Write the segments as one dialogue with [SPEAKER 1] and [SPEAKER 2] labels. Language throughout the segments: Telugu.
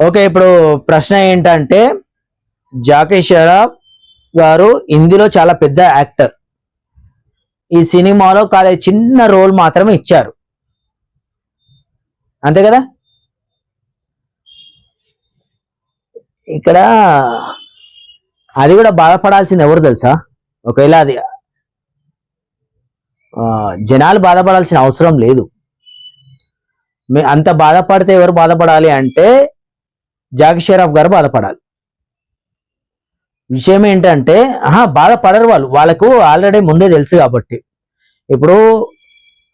[SPEAKER 1] ఓకే ఇప్పుడు ప్రశ్న ఏంటంటే జాకీ షరాఫ్ గారు హిందీలో చాలా పెద్ద యాక్టర్. ఈ సినిమాలో కాలే చిన్న రోల్ మాత్రమే ఇచ్చారు. అంతే కదా? ఇక్కడ అది కూడా బాధపడాల్సింది ఎవరు తెలుసా? ఒకవేళ అది జనాలు బాధపడాల్సిన అవసరం లేదు. మీ అంత బాధపడితే ఎవరు బాధపడాలి అంటే జాకి షెరాఫ్ గారు బాధపడాలి. విషయం ఏంటంటే ఆహా బాధపడరు వాళ్ళు. వాళ్ళకు ఆల్రెడీ ముందే తెలుసు కాబట్టి. ఇప్పుడు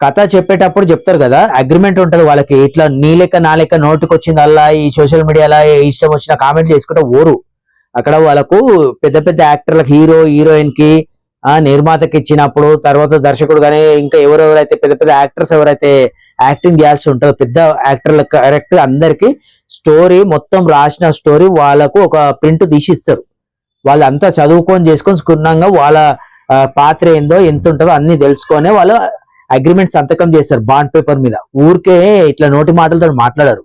[SPEAKER 1] కథ చెప్పేటప్పుడు చెప్తారు కదా అగ్రిమెంట్ ఉంటుంది వాళ్ళకి. ఇట్లా నీ లెక్క నా లెక్క నోటికి వచ్చింది అలా ఈ సోషల్ మీడియాలో ఇష్టం వచ్చిన కామెంట్ చేసుకుంటే ఓరు. అక్కడ వాళ్ళకు పెద్ద పెద్ద యాక్టర్లకు హీరో హీరోయిన్కి నిర్మాతకి ఇచ్చినప్పుడు తర్వాత దర్శకుడు కానీ ఇంకా ఎవరెవరైతే పెద్ద పెద్ద యాక్టర్స్ ఎవరైతే యాక్టింగ్ చేయాల్సి ఉంటుందో పెద్ద యాక్టర్ల కరెక్ట్ అందరికి స్టోరీ మొత్తం రాసిన స్టోరీ వాళ్ళకు ఒక ప్రింట్ తీసి ఇస్తారు. వాళ్ళు అంతా చదువుకొని చేసుకొని క్షుణ్ణంగా వాళ్ళ పాత్ర ఏందో ఎంత ఉంటుందో అన్ని తెలుసుకొని వాళ్ళు అగ్రిమెంట్ సంతకం చేస్తారు బాండ్ పేపర్ మీద. ఊరికే ఇట్లా నోటి మాటలతో మాట్లాడరు.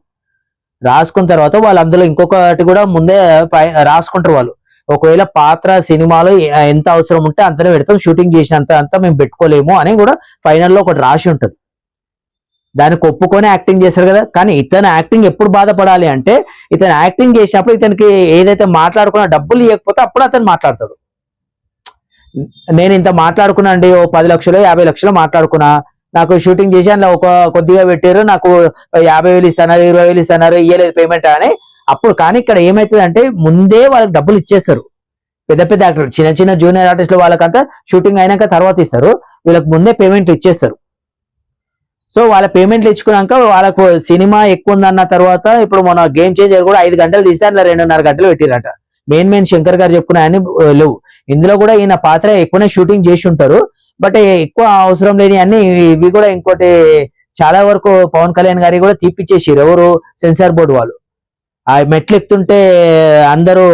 [SPEAKER 1] రాసుకున్న తర్వాత వాళ్ళు అందులో ఇంకొకటి కూడా ముందే పై- రాసుకుంటారు వాళ్ళు. ఒకవేళ పాత్ర సినిమాలో ఎంత అవసరం ఉంటే అంతనే పెడతాం. షూటింగ్ చేసినంత అంతా మేము పెట్టుకోలేము అని కూడా ఫైనల్లో ఒకటి రాసి ఉంటుంది. దానికి ఒప్పుకొని యాక్టింగ్ చేశారు కదా. కానీ ఇతను యాక్టింగ్ ఎప్పుడు బాధపడాలి అంటే ఇతను యాక్టింగ్ చేసినప్పుడు ఇతనికి ఏదైతే మాట్లాడుకున్న డబ్బులు ఇవ్వకపోతే అప్పుడు అతను మాట్లాడతాడు. నేను ఇంత మాట్లాడుకున్నా అండి ఓ పది లక్షలు యాభై లక్షలు మాట్లాడుకున్నా. నాకు షూటింగ్ చేసి అందులో ఒక కొద్దిగా పెట్టారు నాకు యాభై వేలు ఇస్తున్నారు ఇరవై వేలు ఇస్తున్నారు ఇయ్యలేదు పేమెంట్ అని. అప్పుడు కానీ ఇక్కడ ఏమైతుంది అంటే ముందే వాళ్ళకి డబ్బులు ఇచ్చేస్తారు. పెద్ద పెద్ద యాక్టర్ చిన్న చిన్న జూనియర్ ఆర్టిస్టులు వాళ్ళకంతా షూటింగ్ అయినాక తర్వాత ఇస్తారు. వీళ్ళకి ముందే పేమెంట్ ఇచ్చేస్తారు. సో వాళ్ళ పేమెంట్లు ఇచ్చుకున్నాక వాళ్ళకు సినిమా ఎక్కువ ఉందన్న తర్వాత ఇప్పుడు మన గేమ్ చేంజర్ కూడా ఐదు గంటలు తీస్తే అందులో రెండున్నర గంటలు పెట్టిరట. మెయిన్ మెయిన్ శంకర్ గారు చెప్పుకున్నాయని లేవు. ఇందులో కూడా ఈయన పాత్ర ఎక్కువనే షూటింగ్ చేసి ఉంటారు. బట్ ఎక్కువ అవసరం లేని అన్ని ఇవి కూడా ఇంకోటి చాలా వరకు పవన్ కళ్యాణ్ గారి కూడా తీపిచ్చేసారు ఎవరు? సెన్సార్ బోర్డు వాళ్ళు. ఆ మెట్లు ఎక్కుతుంటే అందరూ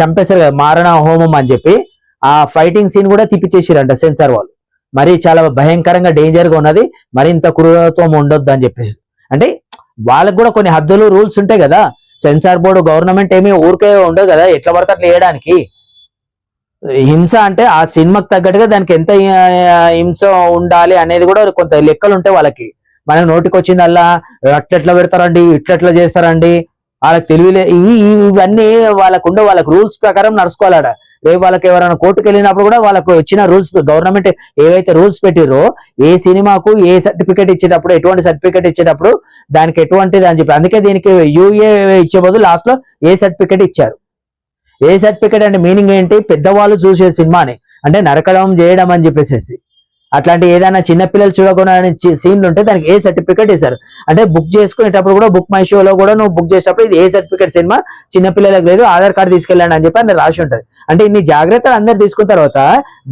[SPEAKER 1] చంపేశారు కదా మారణ హోమం అని చెప్పి ఆ ఫైటింగ్ సీన్ కూడా తీపిచ్చేసారంట సెన్సార్ వాళ్ళు. మరి చాలా భయంకరంగా డేంజర్గా ఉన్నది మరి ఇంత క్రూరత్వం ఉండొద్దు అని చెప్పేసి. అంటే వాళ్ళకు కూడా కొన్ని హద్దులు రూల్స్ ఉంటాయి కదా. సెన్సార్ బోర్డు గవర్నమెంట్ ఏమీ ఊరికే ఉండదు కదా ఎట్లా పడితే అట్లా వేయడానికి హింస అంటే ఆ సినిమాకి తగ్గట్టుగా దానికి ఎంత హింస ఉండాలి అనేది కూడా కొంత లెక్కలు ఉంటాయి వాళ్ళకి. మనం నోటికి వచ్చిందల్లా అట్లెట్లా పెడతారండి ఇట్లెట్లా చేస్తారండి వాళ్ళకి తెలివిలే ఇవి ఇవన్నీ వాళ్ళకు ఉండే వాళ్ళకి రూల్స్ ప్రకారం నడుచుకోవాలడ. రేపు వాళ్ళకి ఎవరైనా కోర్టుకు వెళ్ళినప్పుడు కూడా వాళ్ళకు వచ్చిన రూల్స్ గవర్నమెంట్ ఏవైతే రూల్స్ పెట్టిరో ఏ సినిమాకు ఏ సర్టిఫికేట్ ఇచ్చేటప్పుడు ఎటువంటి సర్టిఫికేట్ ఇచ్చేటప్పుడు దానికి ఎటువంటిది అని చెప్పి అందుకే దీనికి యూఏ ఇచ్చే బదులు లాస్ట్లో ఏ సర్టిఫికేట్ ఇచ్చారు. ఏ సర్టిఫికేట్ అంటే మీనింగ్ ఏంటి? పెద్దవాళ్ళు చూసే సినిమాని. అంటే నరకడం చేయడం అని చెప్పేసి అట్లాంటి ఏదైనా చిన్నపిల్లలు చూడకుండా సీన్లు ఉంటే దానికి ఏ సర్టిఫికేట్ ఇస్తారు? అంటే బుక్ చేసుకునేటప్పుడు కూడా బుక్ మై షోలో కూడా నువ్వు బుక్ చేసేటప్పుడు ఇది ఏ సర్టిఫికేట్ సినిమా? చిన్నపిల్లలకు లేదు ఆధార్ కార్డు తీసుకెళ్ళండి అని చెప్పి అందులో రాసి ఉంటుంది. అంటే ఇన్ని జాగ్రత్తలు అందరు తీసుకున్న తర్వాత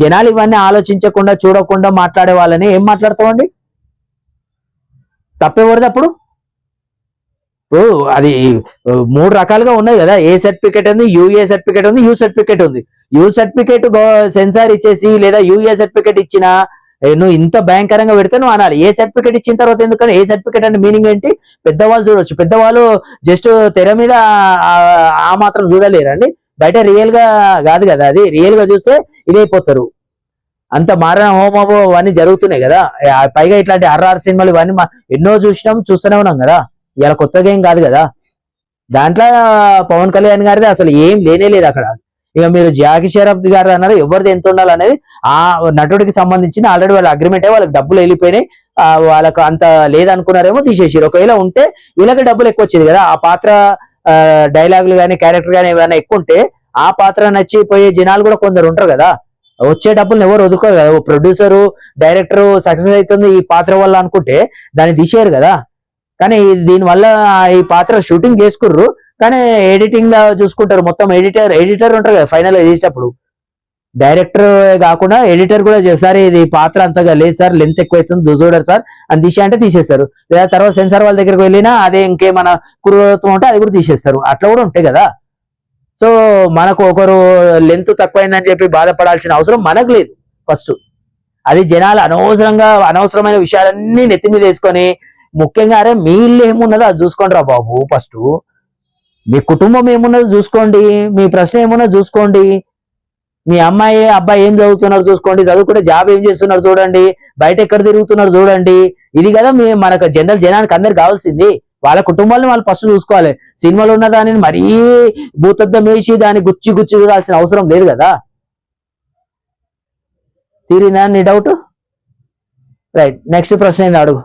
[SPEAKER 1] జనాలు ఇవన్నీ ఆలోచించకుండా చూడకుండా మాట్లాడే వాళ్ళని ఏం మాట్లాడతామండి తప్పెవరిది అప్పుడు? ఇప్పుడు అది మూడు రకాలుగా ఉన్నాయి కదా. ఏ సర్టిఫికేట్ ఉంది యూఏ సర్టిఫికేట్ ఉంది యూ సర్టిఫికేట్ ఉంది. యూ సర్టిఫికేట్ సెన్సార్ ఇచ్చేసి లేదా యూఏ సర్టిఫికేట్ ఇచ్చినా నువ్వు ఇంత భయంకరంగా పెడితే నువ్వు అనాలి. ఏ సర్టిఫికేట్ ఇచ్చిన తర్వాత ఎందుకని? ఏ సర్టిఫికేట్ అంటే మీనింగ్ ఏంటి? పెద్దవాళ్ళు చూడొచ్చు. పెద్దవాళ్ళు జస్ట్ తెర మీద ఆ- మాత్రం చూడలేరండి. బయట రియల్గా కాదు కదా అది. రియల్గా చూస్తే ఇదైపోతారు. అంత మారణ హోమము అవన్నీ జరుగుతున్నాయి కదా. పైగా ఇట్లాంటి ఆర్ఆర్ సినిమాలు ఇవన్నీ ఎన్నో చూసినాం చూస్తూనే ఉన్నాం కదా. ఇలా కొత్తగా ఏం కాదు కదా. దాంట్లో పవన్ కళ్యాణ్ గారిది అసలు ఏం లేనే లేదు అక్కడ. ఇక మీరు జాకి షరఫ్ గారు అన్నారు ఎవరిది ఎంత ఉండాలనేది ఆ నటుడికి సంబంధించిన ఆల్రెడీ వాళ్ళ అగ్రిమెంట్ వాళ్ళకి డబ్బులు వెళ్ళిపోయినాయి. వాళ్ళకు అంత లేదనుకున్నారేమో తీసేసారు ఒకవేళ ఉంటే వీళ్ళకి డబ్బులు ఎక్కువ వచ్చేది కదా. ఆ పాత్ర డైలాగులు కానీ క్యారెక్టర్ కానీ ఏమైనా ఎక్కువ ఉంటే ఆ పాత్ర నచ్చిపోయే జనాలు కూడా కొందరు ఉంటారు కదా. వచ్చే డబ్బులు ఎవరు వదులుకోరు కదా. ప్రొడ్యూసరు డైరెక్టర్ సక్సెస్ అవుతుంది ఈ పాత్ర వల్ల అనుకుంటే దాన్ని తీసేయరు కదా. కానీ దీనివల్ల ఈ పాత్ర షూటింగ్ చేసుకుర్రు. కానీ ఎడిటింగ్ చూసుకుంటారు. మొత్తం ఎడిటర్ ఎడిటర్ ఉంటారు కదా ఫైనల్ చేసేటప్పుడు. డైరెక్టర్ కాకుండా ఎడిటర్ కూడా చేస్తారు. ఇది పాత్ర అంతగా లేదు సార్ లెంత్ ఎక్కువ అవుతుంది చూడరు సార్ అని తీసే అంటే తీసేస్తారు. లేదా తర్వాత సెన్సార్ వాళ్ళ దగ్గరికి వెళ్ళినా అదే ఇంకేమైనా కురుత్వం ఉంటే అది కూడా తీసేస్తారు. అట్లా కూడా ఉంటాయి కదా. సో మనకు ఒకరు లెంత్ తక్కువైందని చెప్పి బాధపడాల్సిన అవసరం మనకు లేదు. ఫస్ట్ అది జనాలు అనవసరంగా అనవసరమైన విషయాలన్నీ నెత్తి మీద వేసుకొని ముఖ్యంగా అరే మీ ఇల్లు ఏమున్నదో అది చూసుకోండి రా బాబు ఫస్ట్. మీ కుటుంబం ఏమున్నదో చూసుకోండి మీ ప్రశ్న ఏమున్నదో చూసుకోండి. మీ అమ్మాయి అబ్బాయి ఏం చదువుతున్నారు చూసుకోండి చదువుకుంటే జాబ్ ఏం చేస్తున్నారు చూడండి బయట ఎక్కడ తిరుగుతున్నారు చూడండి. ఇది కదా మీ మనకు జనరల్ జనానికి అందరికి కావాల్సింది. వాళ్ళ కుటుంబాలను వాళ్ళు ఫస్ట్ చూసుకోవాలి. సినిమాలో ఉన్న దానిని మరీ భూతద్దం వేసి దాన్ని గుచ్చి గుచ్చి చూడాల్సిన అవసరం లేదు కదా. తీరిందా నీ డౌట్ రైట్ నెక్స్ట్ ప్రశ్న ఏంది అడుగు.